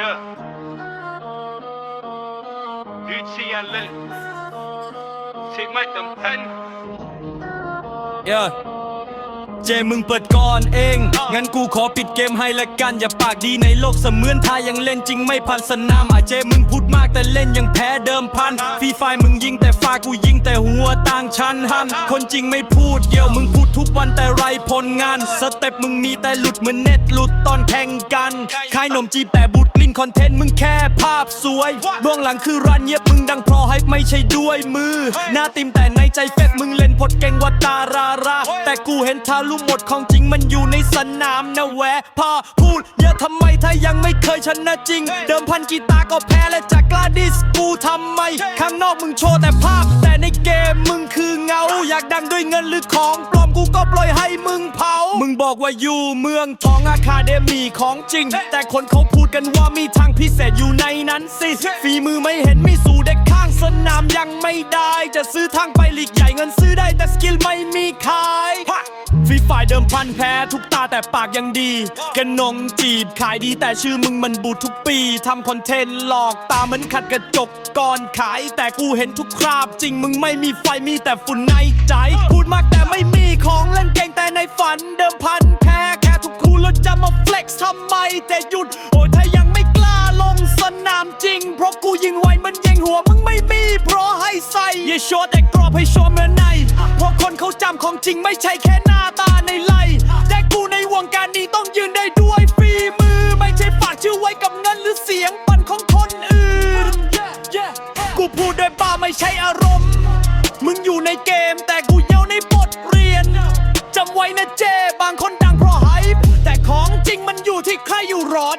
Yeah. UTLL. Take my thumb pen. เยอะ เจมึงเปิดก่อนเอง งั้นกูขอปิดเกมให้ละกัน อย่าปากดีในโลกเสมือนถ้ายังเล่นจริงไม่พันสนามอาเจมึงพูดมากแต่เล่นยังแพ้เดิมพันฟรีไฟมึงยิงแต่ฟากูยิงแต่หัวต่างชั้นหันคนจริงไม่พูดเดี่ยวมึงพูดทุกวันแต่ไรผลงาน สเต็ปมึงมีแต่หลุดเหมือนเน็ตหลุดตอนแข่งกันขายนมจีแต่บูดกลิ่นคอนเทนต์มึงแค่ภาพสวยเบื้องหลังคือรันเงียบมึงดังพราะให้ไม่ใช่ด้วยมือ หน้าติมแต่ในใจเฟกมึงเล่นพดเก่งว่าตารารา แต่กูเห็นทารุหมดของจริงมันอยู่ในสนามนะแวะพอพูดเยอะทำไมถ้ายังไม่เคยชนะจริง เดิมพันกีตาร์ก็แพ้และจากกล้าดิสกูทำไม ข้างนอกมึงโชว์แต่ภาพ แต่ในเกมมึงคือเงา อยากดังด้วยเงินหรือของปลอมกูก็ปล่อยให้มึงเผา มึงบอกว่าอยู่เมืองทองอาคาเดมีของจริง แต่คนเขาพูดกันว่ามีทางพิเศษอยู่ในนั้นสิฝีมือไม่เห็นมีสู่เด็กข้างสนามยังไม่ได้ จะซื้อทางไปลีกใหญ่เงินซื้อได้แต่สกิลไม่มีขาย ฟรีฝ่ายเดิมพันแพ้ ทุกตาแต่ปากยังดี กันนงจีบขายดีแต่ชื่อมึงมันบูดทุกปีทำคอนเทนต์หลอกตาเหมือนขัดกระจกก่อนขาย แต่กูเห็นทุกคราบ จริงมึงไม่มีไฟมีแต่ฝุ่นในใจ พูดมากแต่ไม่มีของเล่นเก่งแต่ในฝัน เดิมพันแพ้แค่ทุกคู่แล้วจะมาเฟล็กซ์ทำไมแต่หยุด โอ้ยถ้ายังไม่กล้าลงสนามจริง เพราะกูยิงไวมันยิงหัวมึงไม่มีเพราะให้ใส่อย่าโชว์แต่กรอบให้โชว์ ขาจำของจริงไม่ใช่แค่หน้าตาในไล่แต่กูในวงการนี้ต้องยืนได้ด้วยฝีมือ ไม่ใช่ฝากชื่อไว้กับเงินหรือเสียงปั่นของคนอื่น กูพูดด้วยบ้าไม่ใช่อารมณ์ มึงอยู่ในเกมแต่กูเย้าในบทเรียนจำไว้นะเจบางคนดังเพราะไฮป์แต่ของจริงมันอยู่ที่ใครอยู่รอด